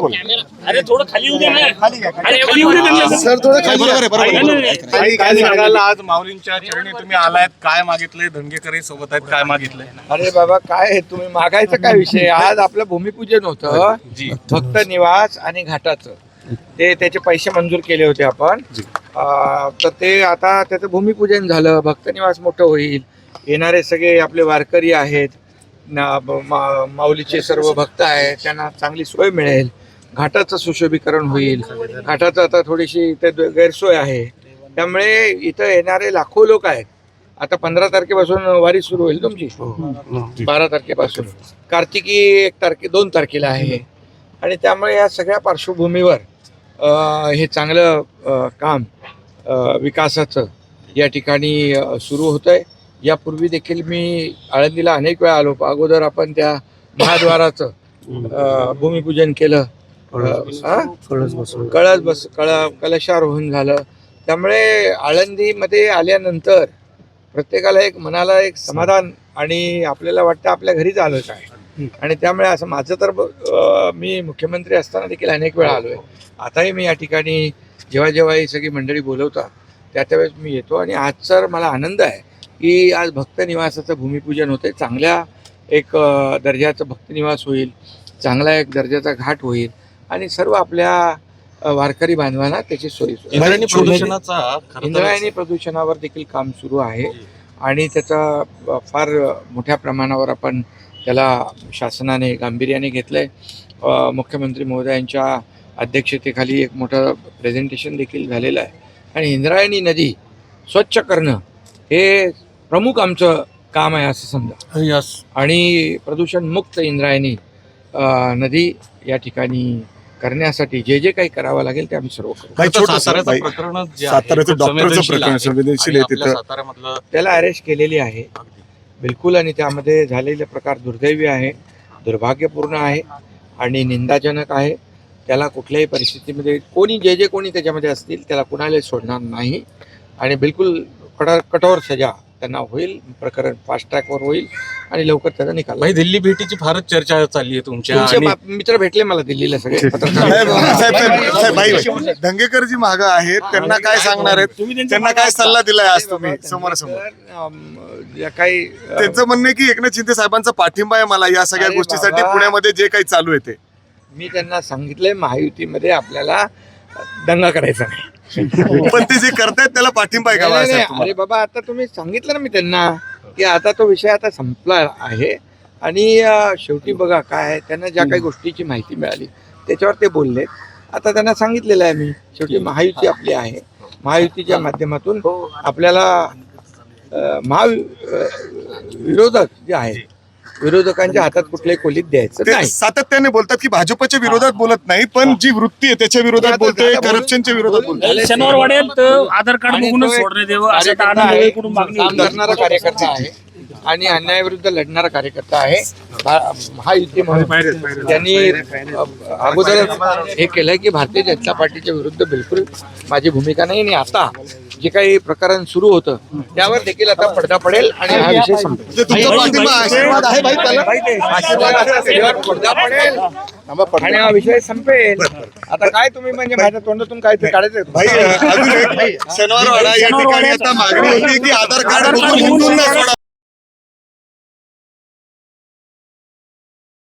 अरे थोडं खाली. सर थोडं खाली बरोबर आहे, बरोबर आहे. काय आज माऊलींच्या चरणी तुम्ही आलायत. काय मागितलंय धनगेकरही सोबत आहेत काय मागितलंय अरे बाबा काय आहे? तुम्ही मागायचं काय विषय? आज आपलं भूमिपूजन होतं. जी. भक्त निवास आणि घाटाचं. ते त्याचे पैसे मंजूर केले होते आपण. अं, तर ते आता त्याचं भूमिपूजन झालं. भक्त निवास मोठं होईल. येणारे सगळे आपले वारकरी आहेत. माऊलीचे सर्व भक्त आहेत त्यांना चांगली सोय मिळेल घाटाचं सुशोभीकरण होईल. घाटाचं आता थोडीशी इथे गैरसोय आहे. त्यामुळे इथं येणारे लाखो लोक आहेत. आता पंधरा तारखेपासून वारी सुरू होईल तुमची. बारा तारखेपासून. कार्तिकी एक तारखे दोन तारखेला आहे. आणि त्यामुळे या सगळ्या पार्श्वभूमीवर हे चांगलं काम विकासाचं या ठिकाणी सुरू होतं आहे यापूर्वी देखील मी आळंदीला अनेक वेळा आलो अगोदर आपण त्या महाद्वाराचं भूमिपूजन केलं. हा? कळस बस कळ कलशारोहण झालं. त्यामुळे आळंदीमध्ये आल्यानंतर प्रत्येकाला एक मनाला एक समाधान आणि आपल्याला वाटतं आपल्या घरीच आलो काय. आणि त्यामुळे असं माझं तर मी मुख्यमंत्री असताना देखील अनेक वेळा आलो आहे आताही मी या ठिकाणी जेव्हा जेव्हा ही सगळी मंडळी बोलवतात त्या त्यावेळेस मी येतो आणि आज तर मला आनंद आहे. की आज भक्त निवासाचं भूमिपूजन होते चांगल्या एक दर्जाचं भक्त निवास होईल. चांगला एक दर्जाचा घाट होईल. आणि सर्व आपल्या वारकरी बांधवांना त्याची सोयी. इंद्रायणी प्रदूषणाचा इंद्रायणी प्रदूषणावर देखील काम सुरू आहे. आणि त्याचा फार मोठ्या प्रमाणावर आपण त्याला शासनाने गांभीर्याने घेतलं आहे मुख्यमंत्री महोदयांच्या अध्यक्षतेखाली एक मोठं प्रेझेंटेशन देखील झालेलं आहे. आणि इंद्रायणी नदी स्वच्छ करणं हे प्रमुख आमचं काम आहे असं समजा. यस आणि प्रदूषणमुक्त इंद्रायणी अ, नदी या ठिकाणी करण्यासाठी जे जे काही करावं लागेल ते आम्ही सर्व करू. त्याला अरेस्ट केलेली आहे. बिलकुल आणि त्यामध्ये झालेले प्रकार दुर्दैवी आहे दुर्भाग्यपूर्ण आहे आणि निंदाजनक आहे. त्याला कुठल्याही परिस्थितीमध्ये कोणी जे जे कोणी त्याच्यामध्ये असतील त्याला कुणाला सोडणार नाही. आणि बिलकुल कठोर कठोर सजा त्यांना होईल प्रकरण फास्ट ट्रॅकवर होईल आणि लवकर त्याचा निकाल. भाई दिल्ली भेटीची फारच चर्चा चालली आहे तुमच्या तुमचे आणि बाप- मित्र भेटले मला दिल्लीला सगळे. साहेब साहेब साहेब साहेब बाई बाई. धंगेकर जी माग आहेत. त्यांना काय सांगणार आहेत? त्यांना काय सल्ला दिलाय आज तुम्ही? समोरासमोर या काही अ, त्यांचं म्हणणं आहे की एकनाथ शिंदे साहेबांचा पाठिंबा आहे मला या सगळ्या अरे गोष्टीसाठी. बाबा. पुण्यामध्ये जे काही चालू आहे ते. मी त्यांना सांगितलंय महायुतीमध्ये आपल्याला दंगा करायचा नाही. पण ते जे करतायत त्याला पाठिंबा आहे का बाळासाहेब. तुम्हाला? अरे बाबा आता तुम्ही सांगितलं ना मी त्यांना की आता तो विषय आता संपला आहे. आणि अं, शेवटी बघा काय आहे, त्यांना ज्या काही गोष्टीची माहिती मिळाली त्याच्यावर ते बोलले. आता त्यांना सांगितलेलं आहे मी. शेवटी महायुती आपली आहे. महायुतीच्या माध्यमातून आपल्याला अं, महा अं, विरोधक जे आहेत विरोधकांच्या हातात कुठल्याही खोलीत द्यायचं ते नाही. सातत्याने बोलतात की भाजपच्या विरोधात बोलत नाही पण जी वृत्ती आहे त्याच्या विरोधात बोलतोय करप्शनच्या विरोधात बोलतोय. शनिवार वाढेल तर आधार कार्ड बघूनच असं आहे, मागणी काम होती. करणारा कार्यकर्ता आहे. आणि अन्यायाविरुद्ध लढणारा कार्यकर्ता आहे. भा- महायुती म्हणून त्यांनी अ, अगोदरच हे केलंय की भारतीय जनता पार्टीच्या विरुद्ध बिलकुल माझी भूमिका नाही आणि आता जे काही प्रकरण सुरू होतं त्यावर देखील आता पडदा पडेल आणि हा विषय संपेल तुमचा पाठिंबा आशीर्वाद आहे भाई त्याला. आशीर्वादाचा त्याच्यावर पडदा पडेल. आणि हा विषय संपेल. आता काय तुम्ही म्हणजे माझ्या तोंडातून काय ते काढायचं? भाई अजून एक शनिवार वाडा या ठिकाणी आता मागणी होती की आधार कार्ड